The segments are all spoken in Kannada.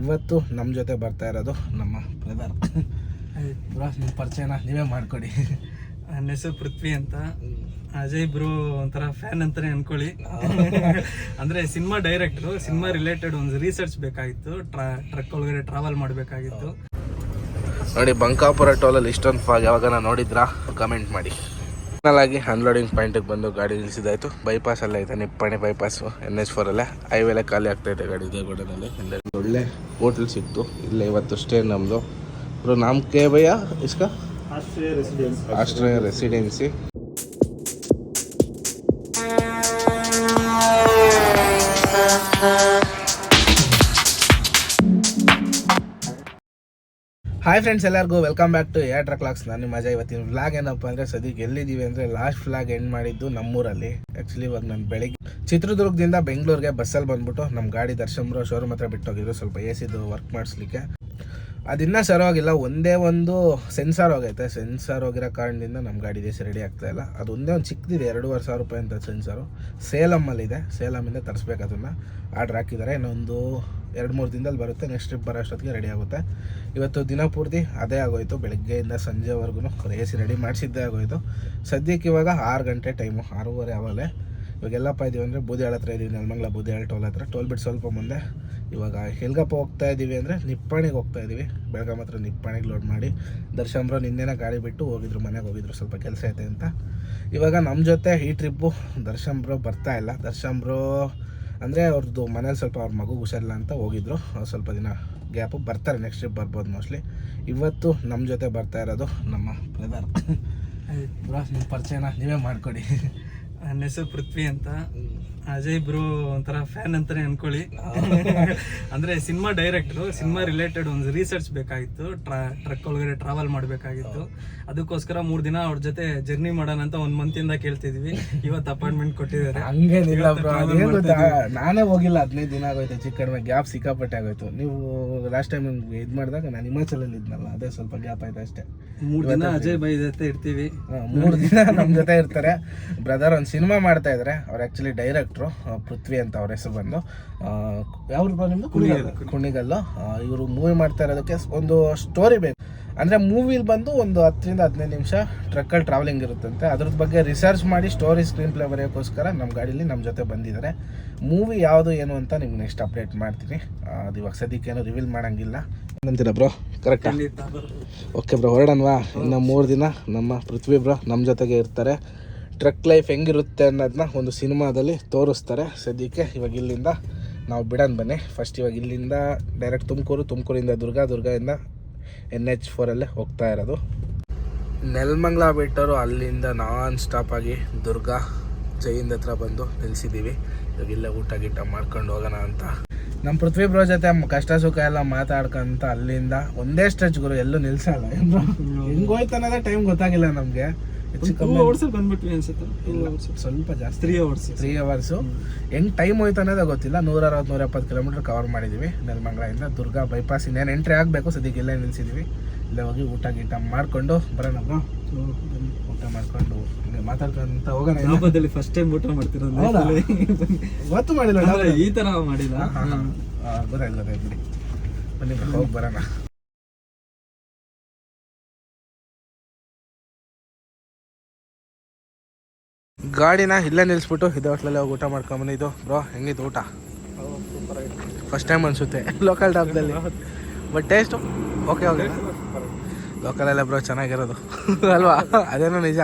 ಇವತ್ತು ನಮ್ಮ ಜೊತೆ ಬರ್ತಾ ಇರೋದು ನಮ್ಮ ಬ್ರದರ್ ಬ್ರೋ ನಿಮ್ಮ ಪರಿಚಯನ ನೀವೇ ಮಾಡಿಕೊಡಿ. ನನ್ನ ಹೆಸರು ಪೃಥ್ವಿ ಅಂತ. ಅಜಯ್ ಬ್ರೋ ಒಂಥರ ಫ್ಯಾನ್ ಅಂತಾನೆ ಅನ್ಕೊಳ್ಳಿ. ಅಂದ್ರೆ ಸಿನಿಮಾ ಡೈರೆಕ್ಟ್ರು ಸಿನಿಮಾ ರಿಲೇಟೆಡ್ ಒಂದು ರಿಸರ್ಚ್ ಬೇಕಾಗಿತ್ತು. ಟ್ರಕ್ ಒಳಗಡೆ ಟ್ರಾವೆಲ್ ಮಾಡಬೇಕಾಗಿತ್ತು. ನೋಡಿ ಬಂಕಾಪುರ ಟೋಲಲ್ಲಿ ಇಷ್ಟೊಂದು ಫಾಗ್ ಯಾವಾಗ ನೋಡಿದ್ರಾ? ಕಮೆಂಟ್ ಮಾಡಿ. ಆಗಿ ಅನ್ಲೋಡಿಂಗ್ ಪಾಯಿಂಟಿಗೆ ಬಂದು ಗಾಡಿ ನಿಲ್ಲಿಸಿದಾಯ್ತು ಬೈಪಾಸ್ ಅಲ್ಲ ಇದೆ Nipani bypass N H four ಫೋರಲ್ಲೇ ಹೈವೇಲೆ ಖಾಲಿ ಇದೆ ಗಾಡಿ ದೇವಗಡನಲ್ಲಿ. ಹಿಂದೆ ಒಳ್ಳೆ ಹೋಟೆಲ್ ಸಿಕ್ತು. ಇಲ್ಲೇ ಇವತ್ತು ಸ್ಟೇ ನಮ್ಮದು ಬ್ರೋ ನಾಮ್ ಕೆ ಭಯ್ಯ ಇಸ್ಕಾ? ಆಶ್ರಯ ರೆಸಿಡೆನ್ಸಿ ಹಾಯ್ ಫ್ರೆಂಡ್ಸ್ ಎಲ್ಲರಿಗೂ welcome back to air truck logs ನಾನು ಮಜಾ ಇವತ್ತಿನ ವ್ಲಾಗ್ ಏನಪ್ಪ ಅಂದರೆ ಸದ್ಯಕ್ಕೆ ಎಲ್ಲಿದ್ದೀವಿ ಅಂದರೆ ಲಾಸ್ಟ್ ಫ್ಲಾಗ್ ಎಂಡ್ ಮಾಡಿದ್ದು ನಮ್ಮೂರಲ್ಲಿ. ಆ್ಯಕ್ಚುಲಿ ಇವಾಗ ನಾನು ಬೆಳಿಗ್ಗೆ ಚಿತ್ರದುರ್ಗದಿಂದ ಬೆಂಗಳೂರಿಗೆ ಬಸ್ಸಲ್ಲಿ ಬಂದ್ಬಿಟ್ಟು ನಮ್ಮ ಗಾಡಿ ದರ್ಶನ್ರು ಶೋರೂಮ್ ಹತ್ರ ಬಿಟ್ಟೋಗಿದ್ರು. ಸ್ವಲ್ಪ ಎ ಸಿದು ವರ್ಕ್ ಮಾಡಿಸ್ಲಿಕ್ಕೆ. ಅದಿನ್ನೂ ಸರವಾಗಿಲ್ಲ ಒಂದೇ ಒಂದು ಸೆನ್ಸಾರ್ ಹೋಗೈತೆ. ಸೆನ್ಸಾರ್ ಹೋಗಿರೋ ಕಾರಣದಿಂದ ನಮ್ಮ ಗಾಡಿ ದೇಶ ರೆಡಿ ಆಗ್ತಾ ಇಲ್ಲ. ಅದು ಒಂದೇ ಒಂದು ಚಿಕ್ಕದಿದೆ, ಎರಡೂವರೆ ಸಾವಿರ ರೂಪಾಯಿ ಅಂತ ಸೆನ್ಸಾರು ಸೇಲಮ್ಮಲ್ಲಿದೆ ಸೇಲಮ್ಮಿಂದ ತರಿಸ್ಬೇಕು ಅದನ್ನು. ಆರ್ಡ್ರ್ ಹಾಕಿದ್ದಾರೆ. ಇನ್ನೊಂದು ಎರಡು ಮೂರು ದಿನದಲ್ಲಿ ಬರುತ್ತೆ ನೆಕ್ಸ್ಟ್ ಟ್ರಿಪ್ ಬರೋ ಅಷ್ಟೊತ್ತಿಗೆ ರೆಡಿ ಆಗುತ್ತೆ. ಇವತ್ತು ದಿನ ಪೂರ್ತಿ ಅದೇ ಆಗೋಯ್ತು, ಬೆಳಗ್ಗೆಯಿಂದ ಸಂಜೆವರೆಗೂ ಎ ಸಿ ರೆಡಿ ಮಾಡಿಸಿದ್ದೇ ಆಗೋಯ್ತು. ಸದ್ಯಕ್ಕೆ ಇವಾಗ ಆರು ಗಂಟೆ ಟೈಮು ಆರೂವರೆ ಆವಾಗಲೇ ಇವಾಗ ಎಲ್ಲಪ್ಪ ಇದೀವಿ ಅಂದರೆ ಬೂದಿಹಾಳ ಹತ್ರ ಇದ್ದೀವಿ ನೆಲಮಂಗ್ಲ ಬೂದಿಹಾಳ ಟೋಲ್ ಹತ್ರ. ಟೋಲ್ ಬಿಟ್ಟು ಸ್ವಲ್ಪ ಮುಂದೆ ಇವಾಗ ಹೆಲ್ಗಪ್ಪ ಹೋಗ್ತಾ ಇದ್ದೀವಿ ಅಂದರೆ ನಿಪ್ಪಾಣಿಗೆ ಹೋಗ್ತಾ ಇದ್ದೀವಿ ಬೆಳಗಾಮ್ ಹತ್ರ ನಿಪ್ಪಾಣಿಗೆ ಲೋಡ್ ಮಾಡಿ. ದರ್ಶನ್ರು ನಿನ್ನೆನೇ ಗಾಡಿ ಬಿಟ್ಟು ಹೋಗಿದ್ರು, ಮನೆಗೆ ಹೋಗಿದ್ರು, ಸ್ವಲ್ಪ ಕೆಲಸ ಐತೆ ಅಂತ. ಇವಾಗ ನಮ್ಮ ಜೊತೆ ಈ ಟ್ರಿಪ್ಪು ದರ್ಶನ್ ಬ್ರೋ ಬರ್ತಾ ಇಲ್ಲ. ದರ್ಶನ್ ಬ್ರೋ ಅಂದರೆ ಅವ್ರದ್ದು ಮನೇಲಿ ಸ್ವಲ್ಪ ಅವ್ರ ಮಗು ಹುಷಾರಿಲ್ಲ ಅಂತ ಹೋಗಿದ್ರು. ಸ್ವಲ್ಪ ದಿನ ಗ್ಯಾಪು ಬರ್ತಾರೆ ನೆಕ್ಸ್ಟ್ ಟ್ರಿಪ್ ಬರ್ಬೋದು ಮೋಸ್ಟ್ಲಿ ಇವತ್ತು ನಮ್ಮ ಜೊತೆ ಬರ್ತಾ ಇರೋದು ನಮ್ಮ ಬ್ರದರ್ ಪರಿಚಯನ ನೀವೇ ಮಾಡಿಕೊಡಿ. ನನ್ನ ಹೆಸರು ಪೃಥ್ವಿ ಅಂತ. ಅಜಯ್ ಬ್ರೋ ಒಂಥರ ಫ್ಯಾನ್ ಅಂತಾನೆ ಅನ್ಕೊಳ್ಳಿ. ಅಂದ್ರೆ ಸಿನಿಮಾ ಡೈರೆಕ್ಟ್ರು ಸಿನಿಮಾ ರಿಲೇಟೆಡ್ ಒಂದು ರಿಸರ್ಚ್ ಬೇಕಾಗಿತ್ತು. ಟ್ರಕ್ ಒಳಗಡೆ ಟ್ರಾವೆಲ್ ಮಾಡಬೇಕಾಗಿತ್ತು. ಅದಕ್ಕೋಸ್ಕರ ಮೂರ್ ದಿನ ಅವ್ರ ಜೊತೆ ಜರ್ನಿ ಮಾಡೋಣ ಅಂತ ಒಂದ್ ಮಂತ್ ಇಂದ ಕೇಳ್ತಿದ್ವಿ. ಇವತ್ತು ಅಪಾಯಿಂಟ್ಮೆಂಟ್ ಕೊಟ್ಟಿದ್ದಾರೆ. ಹಂಗೇನಿಲ್ಲ ನಾನೇ ಹೋಗಿಲ್ಲ ಹದಿನೈದು ದಿನ ಆಗೋಯ್ತು ಚಿಕ್ಕ ಕಡಿಮೆ ಗ್ಯಾಪ್ ಸಿಕ್ಕಾಪಟ್ಟೆ ಆಗೋಯ್ತು. ನೀವು ಲಾಸ್ಟ್ ಟೈಮ್ ಇದು ಮಾಡಿದಾಗ ನಾನು ಹಿಮಾಚಲಲ್ಲಿ ಇದ್ನಲ್ಲ ಅದೇ ಸ್ವಲ್ಪ ಗ್ಯಾಪ್ ಆಯ್ತು ಅಷ್ಟೇ. ಮೂರ್ ದಿನ ಅಜಯ್ ಬೈ ಜೊತೆ ಇರ್ತೀವಿ. ಮೂರ್ ಮೂರು ದಿನ ನಮ್ಮ ಜೊತೆ ಇರ್ತಾರೆ. ಬ್ರದರ್ ಒಂದು ಸಿನಿಮಾ ಮಾಡ್ತಾ ಇದ್ದಾರೆ ಅವ್ರು ಆ್ಯಕ್ಚುಲಿ ಡೈರೆಕ್ಟ್ರು ಪೃಥ್ವಿ ಅಂತ ಅವ್ರ ಹೆಸರು ಬಂದು. ಯಾವ್ದು ನಿಮ್ಮದು ಕುಣಿಗಲ್ ಕುಣಿಗಲ್ಲು. ಇವರು ಮೂವಿ ಮಾಡ್ತಾ ಇರೋದಕ್ಕೆ ಒಂದು ಸ್ಟೋರಿ ಬೇಕು. ಅಂದರೆ ಮೂವಿಲಿ ಬಂದು ಒಂದು ಹತ್ತರಿಂದ ಹದಿನೈದು ನಿಮಿಷ ಟ್ರಕ್ಕಲ್ಲಿ ಟ್ರಾವೆಲಿಂಗ್ ಇರುತ್ತಂತೆ. ಅದ್ರದ್ದು ಬಗ್ಗೆ ರಿಸರ್ಚ್ ಮಾಡಿ ಸ್ಟೋರಿ ಸ್ಕ್ರೀನ್ ಪ್ಲೇ ಬರೆಯೋಕ್ಕೋಸ್ಕರ ನಮ್ಮ ಗಾಡೀಲಿ ನಮ್ಮ ಜೊತೆ ಬಂದಿದ್ದಾರೆ ಮೂವಿ ಯಾವುದು ಏನು ಅಂತ ನಿಮ್ಗೆ ನೆಕ್ಸ್ಟ್ ಅಪ್ಡೇಟ್ ಮಾಡ್ತೀನಿ. ಅದು ಇವಾಗ ಸದ್ಯಕ್ಕೇನು ರಿವೀಲ್ ಮಾಡೋಂಗಿಲ್ಲ. ಏನಂತೀರ ಬ್ರೋ ಕರೆಕ್ಟ್ ಓಕೆ ಬ್ರೋ ಹೊರಡನ್ವಾ ಇನ್ನು ಮೂರು ದಿನ ನಮ್ಮ ಪೃಥ್ವಿ ಬ್ರೋ ನಮ್ಮ ಜೊತೆಗೆ ಇರ್ತಾರೆ. ಟ್ರಕ್ ಲೈಫ್ ಹೆಂಗಿರುತ್ತೆ ಅನ್ನೋದನ್ನ ಒಂದು ಸಿನಿಮಾದಲ್ಲಿ ತೋರಿಸ್ತಾರೆ ಸದ್ಯಕ್ಕೆ. ಇವಾಗ ಇಲ್ಲಿಂದ ನಾವು ಬಿಡನ್ ಬನ್ನಿ. ಫಸ್ಟ್ ಇವಾಗ ಇಲ್ಲಿಂದ ಡೈರೆಕ್ಟ್ ತುಮಕೂರು, ತುಮಕೂರಿಂದ ದುರ್ಗ ದುರ್ಗದಿಂದ ಎನ್ ಎಚ್ ಫೋರಲ್ಲೇ ಹೋಗ್ತಾ ಇರೋದು. ನೆಲಮಂಗ್ಲ ಬಿಟ್ಟರು ಅಲ್ಲಿಂದ ನಾನ್ ಸ್ಟಾಪ್ ಆಗಿ ದುರ್ಗ ಜೈನ್ ಹತ್ರ ಬಂದು ನಿಲ್ಸಿದ್ದೀವಿ. ಇವಾಗ ಇಲ್ಲೇ ಊಟ ಗೀಟ ಮಾಡ್ಕೊಂಡು ಹೋಗೋಣ ಅಂತ. ನಮ್ಮ ಪೃಥ್ವಿ ಬ್ರೋ ಜೊತೆ ಕಷ್ಟ ಸುಖ ಎಲ್ಲ ಮಾತಾಡ್ಕೊಂತ ಅಲ್ಲಿಂದ ಒಂದೇ ಸ್ಟ್ರೆಚ್ ಗುರು ಎಲ್ಲೂ ನಿಲ್ಸಲ್ಲ. ಹೆಂಗೋಯ್ತು ಅನ್ನೋದೇ ಟೈಮ್ ಗೊತ್ತಾಗಿಲ್ಲ ನಮ್ಗೆ. ಟೂ ಕಮ್ಮಿ ಅವರ್ಸ್ ಬಂದ್ಬಿಟ್ವಿ ಅನ್ಸುತ್ತೆ. ಟೂ ಅವರ್ಸ್ ಸ್ವಲ್ಪ ಜಾಸ್ತಿ. ತ್ರೀ ಅವರ್ಸ್ ತ್ರೀ ಅವರ್ಸು ಹೆಂಗ್ ಟೈಮ್ ಹೋಯ್ತು ಅನ್ನೋದೇ ಗೊತ್ತಿಲ್ಲ. ನೂರ ಅರವತ್ತು ನೂರ ಎಪ್ಪತ್ತು ಕಿಲೋಮೀಟರ್ ಕವರ್ ಮಾಡಿದ್ದೀವಿ ನೆಲಮಂಗ್ಲದಿಂದ ದುರ್ಗಾ ಬೈಪಾಸ್ ಇನ್ನೇನು ಎಂಟ್ರಿ ಆಗಬೇಕು. ಸದ್ಯಕ್ಕೆ ಇಲ್ಲೇ ನಿಲ್ಸಿದ್ದೀವಿ ಇಲ್ಲೇ ಹೋಗಿ ಊಟ ಗೀಟ ಮಾಡ್ಕೊಂಡು ಬರೋಣ ಬ್ರೋ ಊಟ ಮಾಡ್ಕೊಂಡು ಮಾತಾಡ್ಕೊಂತ ಹೋಗೋಣ ಇನ್ನು. ಫಸ್ಟ್ ಟೈಮ್ ಊಟ ಮಾಡ್ತಿರೋದು? ಗೊತ್ತು ಮಾಡಿಲ್ಲ ಈ ತರ ಮಾಡಿಲ್ಲ. ಗೊತ್ತಾಯ್ತು ಗೊತ್ತಾಯ್ತು ಬಿಡಿ. ಬನ್ನಿ ಹೋಗಿ ಬರೋಣ. ಗಾಡಿನ ಇಲ್ಲೇ ನಿಲ್ಲಿಸ್ಬಿಟ್ಟು ಇದೇ ಹೋಟ್ಲಲ್ಲಿ ಹೋಗಿ ಊಟ ಇದು ಬ್ರೋ ಹೆಂಗಿತ್ತು ಊಟ? ಫಸ್ಟ್ ಟೈಮ್ ಅನಿಸುತ್ತೆ. ಲೋಕಲ್ ಡಾಬ್ದಲ್ಲಿ ಬಟ್ ಟೇಸ್ಟು ಓಕೆ ಓಕೆ ಲೋಕಲಲ್ಲೇ ಬ್ರೋ ಚೆನ್ನಾಗಿರೋದು. ಅಲ್ವಾ? ಅದೇನೋ ನಿಜ.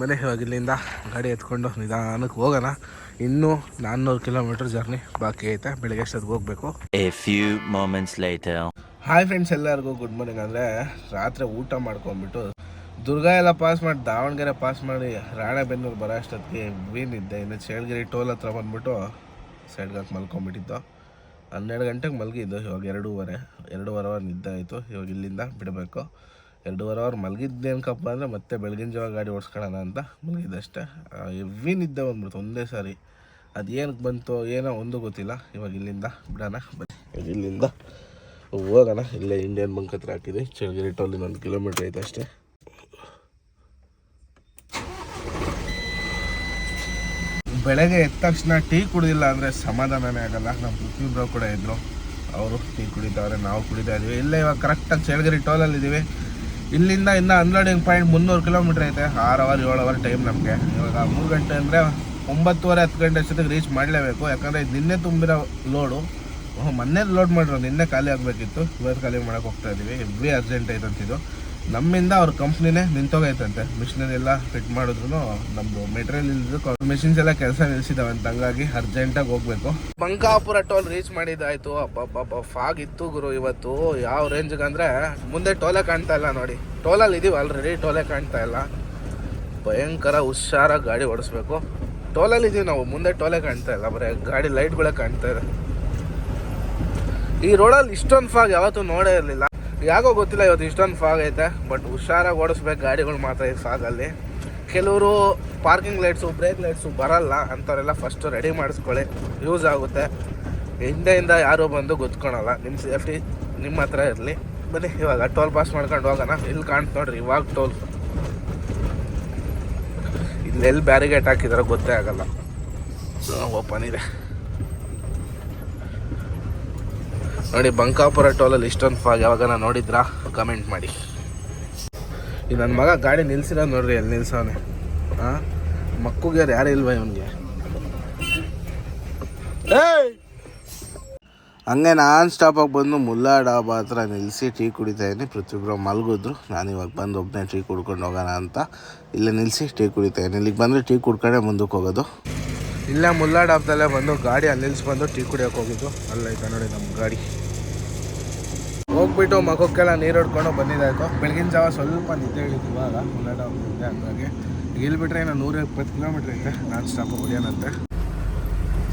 ಮನೆ ಇವಾಗ ಇಲ್ಲಿಂದ ಗಾಡಿ ಎತ್ಕೊಂಡು ನಿಧಾನಕ್ಕೆ ಹೋಗೋಣ. ಇನ್ನೂ ನಾನ್ನೂರು ಕಿಲೋಮೀಟರ್ ಜರ್ನಿ ಬಾಕಿ ಐತೆ. ಬೆಳಿಗ್ಗೆ ಅಷ್ಟೊತ್ತಿಗೆ ಹೋಗಬೇಕು. ಹಾಯ್ ಫ್ರೆಂಡ್ಸ್ ಎಲ್ಲರಿಗೂ ಗುಡ್ ಮಾರ್ನಿಂಗ್ ಅಂದರೆ ರಾತ್ರಿ ಊಟ ಮಾಡ್ಕೊಂಡ್ಬಿಟ್ಟು ದುರ್ಗ ಎಲ್ಲ ಪಾಸ್ ಮಾಡಿ, ದಾವಣಗೆರೆ ಪಾಸ್ ಮಾಡಿ ರಾಣೆಬೆನ್ನೂರು ಬರೋ ಅಷ್ಟೊತ್ತಿಗೆ ವೀನಿದ್ದೆ ಇನ್ನು ಚೇಳಗಿರಿ ಟೋಲ್ ಹತ್ರ ಬಂದ್ಬಿಟ್ಟು ಸೈಡ್ಗಾಕಿ ಮಲ್ಕೊಂಡ್ಬಿಟ್ಟಿದ್ದು. ಹನ್ನೆರಡು ಗಂಟೆಗೆ ಮಲಗಿದ್ದು, ಇವಾಗ ಎರಡೂವರೆ. ಎರಡೂವರೆ ಅವರ್ ನಿದ್ದೆ ಆಯಿತು. ಇವಾಗ ಇಲ್ಲಿಂದ ಬಿಡಬೇಕು. ಎರಡೂವರೆ ಅವರ್ ಮಲಗಿದ್ದೇನಕಪ್ಪ ಅಂದರೆ ಮತ್ತೆ ಬೆಳಗಿನ ಜಾವ ಗಾಡಿ ಓಡಿಸ್ಕೊಳ್ಳೋಣ ಅಂತ ಮಲಗಿದ್ದಷ್ಟೇ ಎವ್ವಿ ನಿದ್ದೆ ಬಂದ್ಬಿಡ್ತು ಒಂದೇ ಸಾರಿ. ಅದು ಏನಕ್ಕೆ ಬಂತು, ಏನೋ ಒಂದು ಗೊತ್ತಿಲ್ಲ. ಇವಾಗ ಇಲ್ಲಿಂದ ಬಿಡೋಣ, ಬನ್ನಿ. ಇಲ್ಲಿಂದ ಹೋಗೋಣ. ಇಲ್ಲೇ ಇಂಡಿಯನ್ ಬಂಕ್ ಹತ್ರ ಹಾಕಿದೆ. ಚಳಗಿರಿ ಟೋಲಿನ ಒಂದು ಕಿಲೋಮೀಟ್ರ್ ಐತೆ ಅಷ್ಟೇ. ಬೆಳಗ್ಗೆ ಎದ್ದ ತಕ್ಷಣ ಟೀ ಕುಡಿದಿಲ್ಲ ಅಂದರೆ ಸಮಾಧಾನನೇ ಆಗಲ್ಲ. ನಮ್ಮ ಪೃಥ್ವಿ ಬ್ರೋ ಕೂಡ ಇದ್ದರು ಅವರು ಟೀ ಕುಡಿತಾವ್ರೆ ನಾವು ಕುಡಿತಾ ಇದ್ದೀವಿ ಇಲ್ಲೇ ಇವಾಗ ಕರೆಕ್ಟಾಗಿ ಚೇಳಗಿರಿ ಟೋಲಲ್ಲಿದ್ದೀವಿ ಇಲ್ಲಿಂದ ಇನ್ನು ಅನ್ಲೋಡಿಂಗ್ ಪಾಯಿಂಟ್ ಮುನ್ನೂರು ಕಿಲೋಮೀಟ್ರ್ ಐತೆ. ಆರು ಅವರ್ ಏಳು ಅವರ್ ಟೈಮ್ ನಮಗೆ. ಇವಾಗ ಮೂರು ಗಂಟೆ ಅಂದರೆ ಒಂಬತ್ತುವರೆ, ಹತ್ತು ಗಂಟೆ ಅಷ್ಟೊತ್ತಿಗೆ ರೀಚ್ ಮಾಡಲೇಬೇಕು. ಯಾಕಂದರೆ ನಿನ್ನೆ ತುಂಬಿರೋ ಲೋಡು ಮೊನ್ನೆ ಲೋಡ್ ಮಾಡಿರೋ ನಿನ್ನೆ ಖಾಲಿ ಆಗಬೇಕಿತ್ತು. ಇವತ್ತು ಖಾಲಿ ಮಾಡೋಕ್ಕೆ ಹೋಗ್ತಾ ಇದ್ದೀವಿ ಎವ್ರಿ ಅರ್ಜೆಂಟ್ ಐತಂತಿದ್ದು ನಮ್ಮಿಂದ ಅವ್ರ ಕಂಪ್ನಿನೇ ನಿಂತೋಗೈತಂತೆ. ಮಿಷಿನರಿ ಎಲ್ಲ ಫಿಟ್ ಮಾಡಿದ್ರು ನಮ್ಮದು ಮೆಟೀರಿಯಲ್ ಇಲ್ದು ಮಿಷಿನ್ಸ್ ಎಲ್ಲ ಕೆಲಸ ನಿಲ್ಸಿದಾವೆ ಅಂತ. ಹಂಗಾಗಿ ಅರ್ಜೆಂಟಾಗಿ ಹೋಗ್ಬೇಕು. ಬಂಕಾಪುರ ಟೋಲ್ ರೀಚ್ ಮಾಡಿದ್ದಾಯ್ತು ಅಬ್ಬಬ್ಬ ಫಾಗ್ ಇತ್ತು ಗುರು ಇವತ್ತು. ಯಾವ ರೇಂಜ್ಗೆ ಅಂದ್ರೆ ಮುಂದೆ ಟೋಲೆ ಕಾಣ್ತಾ ಇಲ್ಲ ನೋಡಿ. ಟೋಲಲ್ಲಿ ಇದೀವಿ ಆಲ್ರೆಡಿ ಟೋಲೆ ಕಾಣ್ತಾ ಇಲ್ಲ. ಭಯಂಕರ ಹುಷಾರಾಗಿ ಗಾಡಿ ಓಡಿಸ್ಬೇಕು. ಟೋಲಲ್ಲಿ ಇದೀವಿ ನಾವು. ಮುಂದೆ ಟೋಲೆ ಕಾಣ್ತಾ ಇಲ್ಲ. ಬರೀ ಗಾಡಿ ಲೈಟ್ಗಳೇ ಕಾಣ್ತಾ ಇದೆ. ಈ ರೋಡಲ್ಲಿ ಇಷ್ಟೊಂದು ಫಾಗ್ ಯಾವತ್ತೂ ನೋಡೇ ಇರಲಿಲ್ಲ. ಯಾಕೋ ಗೊತ್ತಿಲ್ಲ ಇವತ್ತು ಇಷ್ಟೊಂದು ಫಾಗ್ ಐತೆ ಬಟ್ ಹುಷಾರಾಗಿ ಓಡಿಸ್ಬೇಕು ಗಾಡಿಗಳು ಮಾತ್ರ ಈ ಫಾಗಲ್ಲಿ ಕೆಲವರು ಪಾರ್ಕಿಂಗ್ ಲೈಟ್ಸು ಬ್ರೇಕ್ ಲೈಟ್ಸು ಬರಲ್ಲ ಅಂಥವರೆಲ್ಲ ಫಸ್ಟು ರೆಡಿ ಮಾಡಿಸ್ಕೊಳ್ಳಿ ಯೂಸ್ ಆಗುತ್ತೆ. ಹಿಂದೆಯಿಂದ ಯಾರೂ ಬಂದು ಗೊತ್ಕೊಳಲ್ಲ ನಿಮ್ಮ ಸೇಫ್ಟಿ ನಿಮ್ಮ ಹತ್ರ ಇರಲಿ. ಬನ್ನಿ, ಇವಾಗ ಟೋಲ್ ಪಾಸ್ ಮಾಡ್ಕೊಂಡು ಹೋಗೋಣ. ಇಲ್ಲಿ ಕಾಣ್ತು ನೋಡ್ರಿ, ಇವಾಗ ಟೋಲ್ ಇಲ್ಲೆಲ್ಲಿ ಬ್ಯಾರಿಗೇಟ್ ಹಾಕಿದಾರೋ ಗೊತ್ತೇ ಆಗಲ್ಲ. ಓಪನ್ ಇದೆ. ನೋಡಿ, ಬಂಕಾಪುರ ಟೋಲಲ್ಲಿ ಇಷ್ಟೊಂದು ಫಾಗ್ ಯಾವಾಗ ನೋಡಿದ್ರಾ? ಕಮೆಂಟ್ ಮಾಡಿ. ಈ ನನ್ನ ಮಗ ಗಾಡಿ ನಿಲ್ಸಿರೋ ನೋಡ್ರಿ, ಎಲ್ಲಿ ನಿಲ್ಸವನೆ? ಹಾಂ ಮಕ್ಕಳಿಗೆ ಯಾರು ಇಲ್ವ ಇವನಿಗೆ? ಹಂಗೆ ನಾನ್ ಸ್ಟಾಪಾಗಿ ಬಂದು ಮುಲ್ಲಾ ಡಾಬಾ ಹತ್ರ ನಿಲ್ಲಿಸಿ ಟೀ ಕುಡಿತಾ ಇದ್ದೀನಿ. ಪ್ರತಿಯೊಬ್ಬರು ಮಲಗಿದ್ರು. ನಾನು ಇವಾಗ ಬಂದು ಒಬ್ಬನೇ ಟೀ ಕುಡ್ಕೊಂಡು ಹೋಗೋಣ ಅಂತ. ಇಲ್ಲೇ ನಿಲ್ಲಿಸಿ ಟೀ ಕುಡಿತಾ ಇದ್ದೀನಿ. ಇಲ್ಲಿಗೆ ಬಂದರೆ ಟೀ ಕುಡ್ಕೊಂಡೆ ಮುಂದಕ್ಕೆ ಹೋಗೋದು. ಇಲ್ಲೇ ಮುಲ್ಲಾ ಡಾಬ್ದಲ್ಲೇ ಬಂದು ಗಾಡಿ ಅಲ್ಲಿ ನಿಲ್ಸ್ಬಂದು ಟೀ ಕುಡಿಯೋಕೆ ಹೋಗಿದ್ದು. ಅಲ್ಲೈತೆ ನೋಡಿ ನಮ್ಮ ಗಾಡಿ. ಹೋಗ್ಬಿಟ್ಟು ಮಗಕ್ಕೆಲ್ಲ ನೀರು ಹೊಡ್ಕೊಂಡು ಬಂದಿದ್ದಾಯ್ತು. ಬೆಳಗಿನ ಜಾವ ಸ್ವಲ್ಪ ನಿದ್ದೆ ಹೇಳಿದ್ದು ಇವಾಗ. ಮುಲ್ಲಾ ಡಾಬ್ ನಿದ್ದೆ ಹಂಗಾಗಿ. ಇಲ್ಲಿ ಬಿಟ್ಟರೆ ಇನ್ನು ನೂರ ಇಪ್ಪತ್ತು ಕಿಲೋಮೀಟ್ರ್ ಐತೆ. ನಾನ್ ಸ್ಟಾಪ್ ಹೊಡಿಯೋಣಂತೆ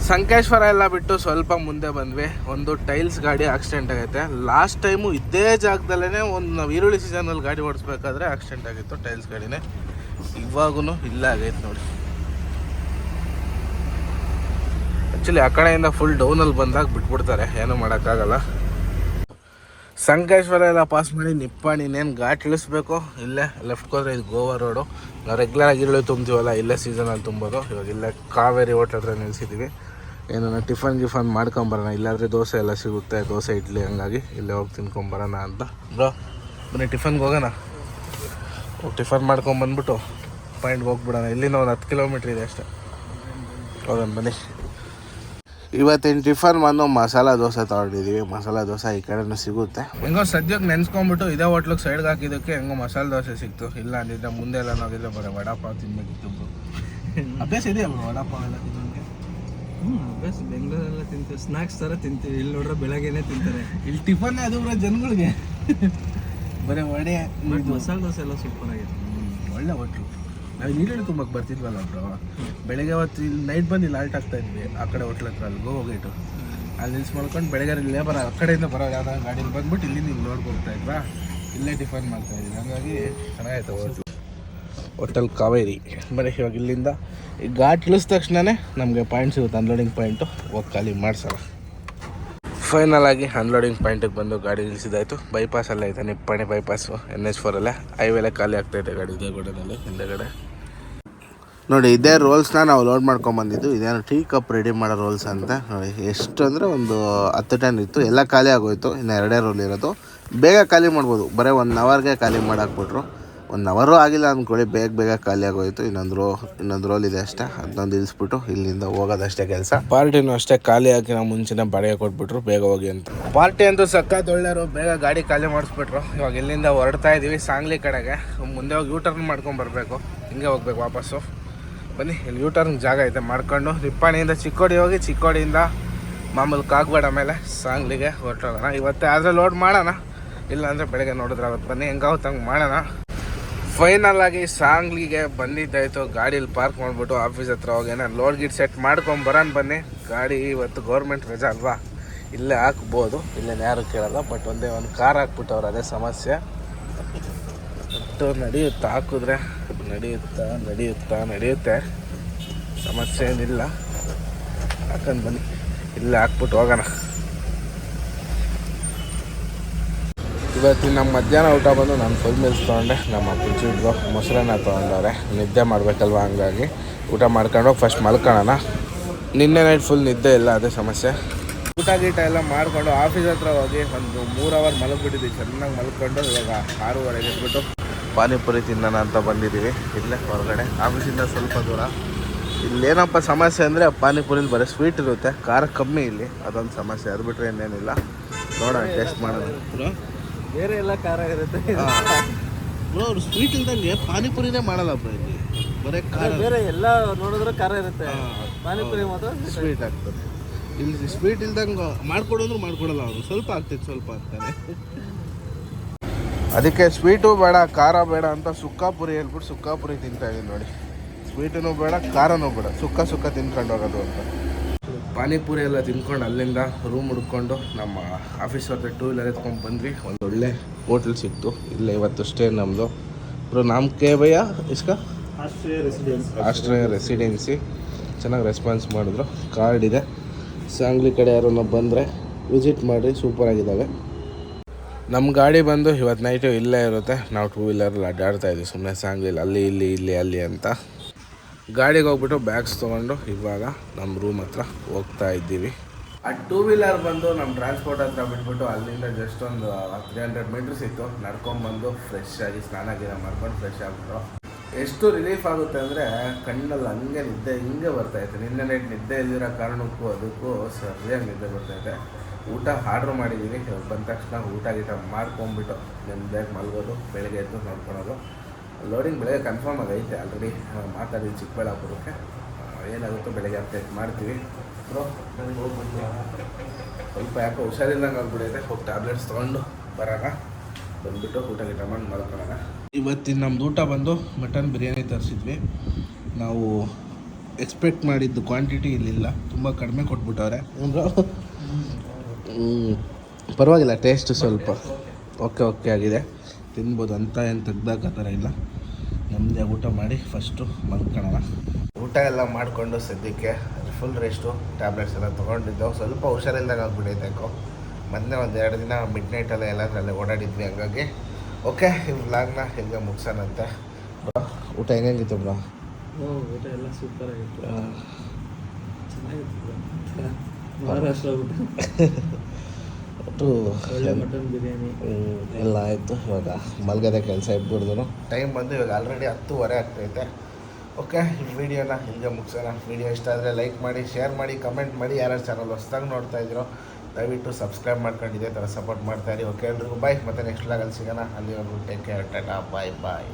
ಸಂಕೇಶ್ವರ ಎಲ್ಲ ಬಿಟ್ಟು ಸ್ವಲ್ಪ ಮುಂದೆ ಬಂದ್ವಿ. ಒಂದು ಟೈಲ್ಸ್ ಗಾಡಿ ಆಕ್ಸಿಡೆಂಟ್ ಆಗೈತೆ. ಲಾಸ್ಟ್ ಟೈಮು ಇದೇ ಜಾಗದಲ್ಲೇ ಒಂದು ನಾವು ಈರುಳ್ಳಿ ಸೀಸನಲ್ಲಿ ಗಾಡಿ ಓಡಿಸ್ಬೇಕಾದ್ರೆ ಆಕ್ಸಿಡೆಂಟ್ ಆಗಿತ್ತು ಟೈಲ್ಸ್ ಗಾಡಿನೇ. ಇವಾಗೂ ಇಲ್ಲ ಆಗೈತೆ ನೋಡಿ. ಆ್ಯಕ್ಚುಲಿ ಆ ಕಡೆಯಿಂದ ಫುಲ್ ಡೌನಲ್ಲಿ ಬಂದಾಗ ಬಿಟ್ಬಿಡ್ತಾರೆ. ಏನೂ ಮಾಡೋಕ್ಕಾಗಲ್ಲ. ಸಂಕೇಶ್ವರ ಎಲ್ಲ ಪಾಸ್ ಮಾಡಿ ನಿಪ್ಪಾಣಿ ಇನ್ನೇನು ಘಾಟ್ ಇಳಿಸ್ಬೇಕು? ಇಲ್ಲೇ ಲೆಫ್ಟ್ ಹೋದ್ರೆ ಇದು ಗೋವಾ ರೋಡು ನಾವು ರೆಗ್ಯುಲರಾಗಿ ಈರುಳ್ಳಿ ತುಂಬ್ತೀವಲ್ಲ, ಇಲ್ಲೇ ಸೀಸನಲ್ಲಿ ತುಂಬೋದು. ಇವಾಗ ಇಲ್ಲೇ ಕಾವೇರಿ ಹೋಟ್ಲ್ ಹತ್ರ ನಿಲ್ಸಿದ್ದೀವಿ ಏನೋ ಟಿಫನ್ ಗಿಫನ್ ಮಾಡ್ಕೊಂಬರೋಣ. ಇಲ್ಲಾಂದರೆ ದೋಸೆ ಎಲ್ಲ ಸಿಗುತ್ತೆ, ದೋಸೆ, ಇಡ್ಲಿ ಹಂಗಾಗಿ ಇಲ್ಲೇ ಹೋಗಿ ತಿನ್ಕೊಂಬರೋಣ ಅಂತ. ಬ್ರೋ ಬನ್ನಿ ಟಿಫನ್ಗೆ ಹೋಗೋಣ. ಹೋಗಿ ಟಿಫನ್ ಮಾಡ್ಕೊಂಬಂದ್ಬಿಟ್ಟು ಪಾಯಿಂಟ್ಗೆ ಹೋಗ್ಬಿಡೋಣ. ಇಲ್ಲಿಂದ ಒಂದು ಹತ್ತು ಕಿಲೋಮೀಟ್ರ್ ಇದೆ ಅಷ್ಟೇ. ಹೋಗೋಣ, ಬನ್ನಿ. ಇವತ್ತಿನ ಟಿಫನ್ ಬಂದು ಮಸಾಲ ದೋಸೆ ತಗೊಂಡಿದ್ದೀವಿ ಮಸಾಲ ದೋಸೆ ಈ ಕಡೆನೂ ಸಿಗುತ್ತೆ. ಹೆಂಗೋ ಸದ್ಯಕ್ಕೆ ನೆನ್ಸ್ಕೊಂಡ್ಬಿಟ್ಟು ಇದೇ ಹೋಟ್ಲಿಗೆ ಸೈಡ್ಗೆ ಹಾಕಿದ್ದಕ್ಕೆ ಹೆಂಗೋ ಮಸಾಲ ದೋಸೆ ಸಿಕ್ತು. ಇಲ್ಲ ಅಂದಿದ್ರೆ ಮುಂದೆ ಎಲ್ಲ ನೋಡಿದ್ರೆ ಬರೀ ವಡಾಪಾವ್ ತಿನ್ಬೇಕಿತ್ತು. ಅಭ್ಯಾಸ ಇದೆಯಲ್ಲ ವಡಾಪಾವ್ ಎಲ್ಲ ತಿನ್ನೋಕ್ಕೆ ಹ್ಞೂ ಅಭ್ಯಾಸ ಬೆಂಗಳೂರೆಲ್ಲ ತಿಂತೀವಿ. ಸ್ನ್ಯಾಕ್ಸ್ ಥರ ತಿಂತೀವಿ. ಇಲ್ಲಿ ನೋಡ್ರೆ ಬೆಳಗ್ಗೆನೇ ತಿಂತಾರೆ. ಇಲ್ಲಿ ಟಿಫನ್ ಅದು ಬರೋ ಜನಗಳಿಗೆ. ಬರೀ ವಡೆ ಮಸಾಲೆ ದೋಸೆ ಎಲ್ಲ ಸೂಪರ್ ಆಗಿತ್ತು. ಒಳ್ಳೆ ಹೋಟ್ಲು. ನಾವು ನೀರಲ್ಲಿ ತುಂಬಕ್ಕೆ ಬರ್ತಿದ್ವಲ್ಲ ಬ್ರೋ ಬೆಳಗ್ಗೆ ಅವತ್ತು ಇಲ್ಲಿ ನೈಟ್ ಬಂದು ಇಲ್ಲಿ ಆಲ್ಟ್ ಆಗ್ತಾ ಇದ್ವಿ. ಆ ಕಡೆ ಹೋಟ್ಲ್ ಹತ್ರ ಅಲ್ಲಿ ಹೋಗಿಟ್ಟು ಗೇಟು ಅಲ್ಲಿ ನಿಲ್ಸ್ ಮಾಡ್ಕೊಂಡು ಬೆಳಗ್ಗೆ ಲೇಬರ್ ಆ ಕಡೆಯಿಂದ ಬರೋ ಯಾವ್ದಾದ್ರು ಗಾಡೀಲಿ ಬಂದ್ಬಿಟ್ಟು ಇಲ್ಲಿ ನೀವು ಹೋಗ್ತಾ ಇದ್ವಾ? ಇಲ್ಲೇ ಟಿಫನ್ ಮಾಡ್ತಾ ಇದ್ವಿ. ಹಾಗಾಗಿ ಚೆನ್ನಾಗೈತೆ ಹೋಟ್ಲು ಹೋಟೆಲ್ ಕಾವೇರಿ. ಬರೀ ಇವಾಗ ಇಲ್ಲಿಂದ ಈ ಘಾಟ್ ಇಳಿಸಿದ ತಕ್ಷಣವೇ ನಮಗೆ ಪಾಯಿಂಟ್ ಸಿಗುತ್ತೆ ಅನ್ಲೋಡಿಂಗ್ ಪಾಯಿಂಟು ಹೋಗಿ ಖಾಲಿ ಮಾಡ್ಸಲ್ಲ ಫೈನಲ್ ಆಗಿ ಅನ್ಲೋಡಿಂಗ್ ಪಾಯಿಂಟಿಗೆ ಬಂದು ಗಾಡಿ ನಿಲ್ಲಿಸಿದಾಯ್ತು. ಬೈಪಾಸ್ ಎಲ್ಲ ಐತೆ ನಿಪ್ಪಾಣಿ ಬೈಪಾಸು ಎನ್ ಎಚ್ ಫೋರಲ್ಲೇ ಹೈವೇಲೆ ಖಾಲಿ ಆಗ್ತೈತೆ ಗಾಡಿ, ಇದೇ ಗೋಡನಲ್ಲಿ, ಹಿಂದೆಗಡೆ. ನೋಡಿ, ಇದೇ ರೋಲ್ಸ್ನ ನಾವು ಲೋಡ್ ಮಾಡ್ಕೊಂಬಂದಿದ್ದು. ಇದೇನು ಟೀ ಕಪ್ ರೆಡಿ ಮಾಡೋ ರೋಲ್ಸ್ ಅಂತ. ನೋಡಿ, ಎಷ್ಟು ಅಂದರೆ ಒಂದು ಹತ್ತು ಟನ್ ಇತ್ತು. ಎಲ್ಲ ಖಾಲಿ ಆಗೋಯ್ತು. ಇನ್ನು ಎರಡೇ ರೋಲ್ ಇರೋದು. ಬೇಗ ಖಾಲಿ ಮಾಡ್ಬೋದು. ಬರೀ ಒನ್ ಅವರ್ಗೆ ಖಾಲಿ ಮಾಡಾಕ್ಬಿಟ್ರು. ಒನ್ ಅವರು ಆಗಿಲ್ಲ ಅಂದ್ಕೊಳ್ಳಿ ಬೇಗ ಬೇಗ ಖಾಲಿ ಆಗೋಯ್ತು. ಇನ್ನೊಂದು ರೋ ಇನ್ನೊಂದು ರೋಲ್ ಇದೆ ಅಷ್ಟೇ. ಅದನ್ನೊಂದು ಇಳಿಸ್ಬಿಟ್ಟು ಇಲ್ಲಿಂದ ಹೋಗೋದಷ್ಟೇ ಕೆಲಸ. ಪಾರ್ಟಿನೂ ಅಷ್ಟೇ ಖಾಲಿ ಹಾಕಿ ನಾವು ಮುಂಚೆನೇ ಬಾಡಿಗೆ ಕೊಟ್ಬಿಟ್ರು ಬೇಗ ಹೋಗಿ ಅಂತ. ಪಾರ್ಟಿ ಅಂತೂ ಸಕ್ಕತ್ ಒಳ್ಳೆಯವರು ಬೇಗ ಗಾಡಿ ಖಾಲಿ ಮಾಡಿಸ್ಬಿಟ್ರು. ಇವಾಗ ಇಲ್ಲಿಂದ ಹೊರಡ್ತಾ ಇದ್ದೀವಿ ಸಾಂಗ್ಲಿ ಕಡೆಗೆ. ಮುಂದೆ ಹೋಗಿ ಯೂ ಟರ್ನ್ ಮಾಡ್ಕೊಂಡು ಬರಬೇಕು. ಹಿಂಗೆ ಹೋಗ್ಬೇಕು ವಾಪಸ್ಸು. ಬನ್ನಿ ಇಲ್ಲಿ ಯೂ ಟರ್ನ್ ಜಾಗ ಐತೆ ಮಾಡ್ಕೊಂಡು ರಿಪ್ಪಾಣಿಯಿಂದ ಚಿಕ್ಕೋಡಿ ಹೋಗಿ ಚಿಕ್ಕೋಡಿಯಿಂದ ಮಾಮೂಲು ಕಾಗಬೇಡ ಮೇಲೆ ಸಾಂಗ್ಲಿಗೆ ಹೊರಟೋಗೋಣ. ಇವತ್ತೇ ಆದರೆ ಲೋಡ್ ಮಾಡೋಣ. ಇಲ್ಲಾಂದರೆ ಬೆಳಗ್ಗೆ ನೋಡಿದ್ರೆ ಅವತ್ತು ಬನ್ನಿ ಹೆಂಗಾಗುತ್ತೆ ಹಂಗೆ ಮಾಡೋಣ. ಫೈನಲ್ ಆಗಿ ಸಾಂಗ್ಲಿಗೆ ಬಂದಿದ್ದಾಯ್ತು. ಗಾಡೀಲಿ ಪಾರ್ಕ್ ಮಾಡಿಬಿಟ್ಟು ಆಫೀಸ್ ಹತ್ರ ಹೋಗಿ, ಏನೋ ಲೋಡ್ ಗೀಟ್ ಸೆಟ್ ಮಾಡ್ಕೊಂಡು ಬರೋಣ ಬನ್ನಿ. ಗಾಡಿ ಇವತ್ತು ಗೌರ್ಮೆಂಟ್ ರಜಾ ಅಲ್ವಾ? ಇಲ್ಲೇ ಹಾಕ್ಬೋದು. ಇಲ್ಲೇನು ಯಾರು ಕೇಳಲ್ಲ ಬಟ್ ಒಂದೇ ಒಂದು ಕಾರ್ ಹಾಕ್ಬಿಟ್ಟವ್ರು, ಅದೇ ಸಮಸ್ಯೆ. ಒಟ್ಟು ನಡೆಯುತ್ತಾ ಹಾಕಿದ್ರೆ? ನಡೆಯುತ್ತಾ ನಡೆಯುತ್ತಾ, ನಡೆಯುತ್ತೆ. ಸಮಸ್ಯೆ ಏನಿಲ್ಲ. ಹಾಕೊಂಡು ಬನ್ನಿ. ಇಲ್ಲೇ ಹಾಕ್ಬಿಟ್ಟು ಹೋಗೋಣ. ಇವತ್ತಿನ ನಮ್ಮ ಮಧ್ಯಾಹ್ನ ಊಟ ಬಂದು ನಾನು ಫುಲ್ ಮೀಲ್ಸ್ ತೊಗೊಂಡೆ. ನಮ್ಮ ಕುಚಿಡ್ರು ಮೊಸರನ್ನ ತೊಗೊಂಡವ್ರೆ. ನಿದ್ದೆ ಮಾಡಬೇಕಲ್ವ? ಹಂಗಾಗಿ ಊಟ ಮಾಡ್ಕೊಂಡು ಫಸ್ಟ್ ಮಲ್ಕೊಳ್ಳೋಣ ನಿನ್ನೆ ನೈಟ್ ಫುಲ್ ನಿದ್ದೆ ಇಲ್ಲ, ಅದೇ ಸಮಸ್ಯೆ. ಊಟ ಗೀಟ ಎಲ್ಲ ಮಾಡಿಕೊಂಡು ಆಫೀಸ್ ಹತ್ರ ಹೋಗಿ ಒಂದು ಮೂರು ಅವರ್ ಮಲಗಿಬಿಟ್ಟಿದ್ವಿ. ಚೆನ್ನಾಗಿ ಮಲ್ಕೊಂಡು ಇವಾಗ ಆರೂವರೆಗೆ ಎದ್ಬಿಟ್ಟು ಪಾನಿಪುರಿ ತಿನ್ನೋಣ ಅಂತ ಬಂದಿದ್ದೀವಿ. ಇಲ್ಲೇ ಹೊರಗಡೆ. ಆಫೀಸಿಂದ ಸ್ವಲ್ಪ ದೂರ. ಇಲ್ಲೇನಪ್ಪ ಸಮಸ್ಯೆ ಅಂದರೆ ಪಾನಿಪುರಿಲಿ ಬರೀ ಸ್ವೀಟ್ ಇರುತ್ತೆ. ಖಾರ ಕಮ್ಮಿ ಇಲ್ಲಿ. ಅದೊಂದು ಸಮಸ್ಯೆ. ಅದು ಬಿಟ್ಟರೆ ಇನ್ನೇನಿಲ್ಲ. ನೋಡೋಣ ಟೇಸ್ಟ್ ಮಾಡೋಣ. ಬ್ರೋ ಎಲ್ಲ ಖಾರ ಇರುತ್ತೆ. ಬ್ರೋ ಅವ್ರು ಸ್ವೀಟ್ ಇಲ್ದಂಗೆ ಪಾನಿಪುರಿನೇ ಮಾಡಲ್ಲ ಬ್ರೋ ಇಲ್ಲಿ. ಬರೀ ಖಾರ. ಬೇರೆ ಎಲ್ಲ ನೋಡಿದ್ರೆ ಖಾರ ಇರುತ್ತೆ. ಪಾನಿಪುರಿ ಮಾತ್ರ ಸ್ವೀಟ್ ಆಗ್ತದೆ. ಇಲ್ಲಿ ಸ್ವೀಟ್ ಇಲ್ದಂಗೆ ಮಾಡ್ಕೊಡೋದ್ರು ಮಾಡ್ಕೊಡಲ್ಲ ಅವರು. ಸ್ವಲ್ಪ ಆಗ್ತೈತೆ ಸ್ವಲ್ಪ ಆಗ್ತಾನೆ ಅದಕ್ಕೆ ಸ್ವೀಟು ಬೇಡ ಖಾರ ಬೇಡ ಅಂತ ಸುಕ್ಕಾಪುರಿ ಹೇಳ್ಬಿಟ್ಟು ಸುಕ್ಕಾಪುರಿ ತಿಂತಾ ಇದೀನಿ ನೋಡಿ. ಸ್ವೀಟೂ ಬೇಡ ಖಾರನೂ ಬೇಡ. ಸುಕ್ಕ ಸುಕ್ಕ ತಿನ್ಕೊಂಡು ಹೋಗೋದು ಅಂತ. ಪಾನಿಪುರಿ ಎಲ್ಲ ತಿನ್ಕೊಂಡು ಅಲ್ಲಿಂದ ರೂಮ್ ಹುಡ್ಕೊಂಡು ನಮ್ಮ ಆಫೀಸ್ ಹತ್ರ ಟೂ ವೀಲರ್ ಎತ್ಕೊಂಡು ಬಂದ್ವಿ. ಒಂದು ಒಳ್ಳೆ ಹೋಟೆಲ್ ಸಿಕ್ತು. ಇಲ್ಲೇ ಇವತ್ತು ಸ್ಟೇ ನಮ್ಮದು ಬ್ರೋ ನಾಮ ಕೆ ಭಯ್ಯ ಇಸ್ಕ? ಆಸ್ಟ್ರೇಲಿಯಾ ರೆಸಿಡೆನ್ಸಿ ಚೆನ್ನಾಗಿ ರೆಸ್ಪಾನ್ಸ್ ಮಾಡಿದ್ರು. ಕಾರ್ಡ್ ಇದೆ. ಸಾಂಗ್ಲಿ ಕಡೆ ಯಾರನ್ನ ಬಂದರೆ ವಿಸಿಟ್ ಮಾಡಿ ಸೂಪರ್ ಆಗಿದ್ದಾವೆ ನಮ್ಮ ಗಾಡಿ ಬಂದು ಇವತ್ತು ನೈಟು ಇಲ್ಲೇ ಇರುತ್ತೆ. ನಾವು ಟೂ ವೀಲರಲ್ಲಿ ಅಡ್ಡಾಡ್ತಾ ಇದ್ವಿ. ಸುಮ್ಮನೆ ಸಾಂಗ್ಲಿಲ್ಲ. ಅಲ್ಲಿ ಇಲ್ಲಿ ಇಲ್ಲಿ ಅಲ್ಲಿ ಅಂತ. ಗಾಡಿಗೆ ಹೋಗ್ಬಿಟ್ಟು ಬ್ಯಾಗ್ಸ್ ತೊಗೊಂಡು ಇವಾಗ ನಮ್ಮ ರೂಮ್ ಹತ್ರ ಹೋಗ್ತಾ ಇದ್ದೀವಿ. ಆ ಟೂ ವೀಲರ್ ಬಂದು ನಮ್ಮ ಟ್ರಾನ್ಸ್ಪೋರ್ಟ್ ಹತ್ರ ಬಿಟ್ಬಿಟ್ಟು ಅಲ್ಲಿಂದ ಜಸ್ಟ್ ಒಂದು ತ್ರೀ ಹಂಡ್ರೆಡ್ ಮೀಟರ್ಸ್ ಇತ್ತು. ನಡ್ಕೊಂಬಂದು ಫ್ರೆಶ್ ಆಗಿ ಸ್ನಾನ ಗೀನ ಮಾಡ್ಕೊಂಡು ಫ್ರೆಶ್ ಆಗ್ಬಿಟ್ಟು ಎಷ್ಟು ರಿಲೀಫ್ ಆಗುತ್ತೆ ಅಂದರೆ ಕಣ್ಣಲ್ಲಿ ಹಂಗೆ ನಿದ್ದೆ ಹಿಂಗೆ ಬರ್ತೈತೆ ನಿನ್ನೆ ನೈಟ್ ನಿದ್ದೆ ಇಲ್ದಿರೋ ಕಾರಣಕ್ಕೂ ಅದಕ್ಕೂ ಸರಿಯಾಗಿ ನಿದ್ದೆ ಬರ್ತೈತೆ ಊಟ ಆರ್ಡ್ರ್ ಮಾಡಿದ್ದೀನಿ ಬಂದ ತಕ್ಷಣ ಊಟ ಗೀಟ ಮಾಡ್ಕೊಂಬಿಟ್ಟು ನೆಮ್ಮದಿಯಾಗಿ ಮಲ್ಗೋದು, ಬೆಳಗ್ಗೆ ಎದ್ದು ನೋಡ್ಕೊಳೋದು ಲೋಡಿಂಗ್ ಬೆಳಗ್ಗೆ ಕನ್ಫರ್ಮ್ ಆಗೈತೆ ಆಲ್ರೆಡಿ ಮಾತಾಡಿ ಚಿಕ್ಕಬಳ್ಳಾಪುರಕ್ಕೆ. ಏನಾಗುತ್ತೋ ಬೆಳಗ್ಗೆ ಅಪ್ಡೇಟ್ ಮಾಡ್ತೀವಿ. ಬ್ರೋ ನನಗೆ ಹೋಗ್ಬಿಟ್ಟು ಸ್ವಲ್ಪ ಯಾಕೋ ಹುಷಾರಿಲ್ಲಂಗೆ ಆಗ್ಬಿಡೈತೆ. ಹೋಗಿ ಟ್ಯಾಬ್ಲೆಟ್ಸ್ ತೊಗೊಂಡು ಬರೋಣ. ಬಂದುಬಿಟ್ಟು ಊಟ ಗೀಟ ಮಾಡಿ ಮಾಡ್ಕೊಳ್ಳೋಣ ಇವತ್ತಿನ ನಮ್ಮದು ಊಟ ಬಂದು ಮಟನ್ ಬಿರಿಯಾನಿ ತರಿಸಿದ್ವಿ. ನಾವು ಎಕ್ಸ್ಪೆಕ್ಟ್ ಮಾಡಿದ್ದು ಕ್ವಾಂಟಿಟಿ ಇಲ್ಲಿಲ್ಲ. ತುಂಬ ಕಡಿಮೆ ಕೊಟ್ಬಿಟ್ಟವ್ರೆ. ಪರವಾಗಿಲ್ಲ ಟೇಸ್ಟ್ ಸ್ವಲ್ಪ. ಓಕೆ ಓಕೆ ಆಗಿದೆ. ತಿನ್ಬೋದು ಅಂತ ಏನು ತೆಗ್ದಾಕ ಥರ ಇಲ್ಲ. ನಮ್ಮದೇ ಊಟ ಮಾಡಿ ಫಸ್ಟು ಮಲ್ಕೊಳ್ಳೋಣ ಊಟ ಎಲ್ಲ ಮಾಡಿಕೊಂಡು ಸದ್ಯಕ್ಕೆ ಫುಲ್ ರೆಸ್ಟು ಟ್ಯಾಬ್ಲೆಟ್ಸ್ ಎಲ್ಲ ತೊಗೊಂಡಿದ್ದೆವು ಸ್ವಲ್ಪ ಹುಷಾರಿಲ್ದಾಗ ಆಗ್ಬಿಟ್ಟೈತೆ ಯಾಕೋ ಮೊನ್ನೆ ಒಂದು ಎರಡು ದಿನ ಮಿಡ್ ನೈಟೆಲ್ಲ ಎಲ್ಲದರಲ್ಲೇ ಓಡಾಡಿದ್ವಿ ಹಂಗಾಗಿ. ಓಕೆ ಈ ವ್ಲಾಗ್ನ ಹೀಗೆ ಮುಗ್ಸೋಣಂತೆ. ಬ್ರೋ ಊಟ ಹೆಂಗಿತ್ತು ಬ್ರೋ? ಊಟ ಎಲ್ಲ ಸೂಪರ್ ಆಗಿತ್ತು. ಚೆನ್ನಾಗಿತ್ತು ಮಹಾರಾಷ್ಟ್ರ ಊಟ ಒಟ್ಟು ಒಳ್ಳೆ ಮಟನ್ ಬಿರಿಯಾನಿ. ಎಲ್ಲ ಆಯಿತು. ಇವಾಗ ಮಲ್ಗದೆ ಕೆಲಸ ಇಟ್ಬಿಡ್ದು ಟೈಮ್ ಬಂದು ಇವಾಗ ಆಲ್ರೆಡಿ ಹತ್ತುವರೆ ಆಗ್ತೈತೆ. ಓಕೆ ಈ ವಿಡಿಯೋನ ಹಿಂಗೆ ಮುಗಿಸೋಣ. ವಿಡಿಯೋ ಇಷ್ಟ ಆದರೆ ಲೈಕ್ ಮಾಡಿ ಶೇರ್ ಮಾಡಿ ಕಮೆಂಟ್ ಮಾಡಿ. ಯಾರ್ಯಾರು ಚಾನಲ್ ಹೊಸ್ದಾಗಿ ನೋಡ್ತಾ ಇದ್ದೀರೋ ದಯವಿಟ್ಟು ಸಬ್ಸ್ಕ್ರೈಬ್ ಮಾಡ್ಕೊಂಡು ಇದೇ ಥರ ಸಪೋರ್ಟ್ ಮಾಡ್ತಾಯಿರಿ ಓಕೆ ಎಲ್ರಿಗೂ ಬಾಯ್ ಮತ್ತೆ ನೆಕ್ಸ್ಟ್ ಲಾಗಲ್ಲಿ ಸಿಗೋಣ. ಅಲ್ಲಿವರೆಗೂ take care tata. Bye bye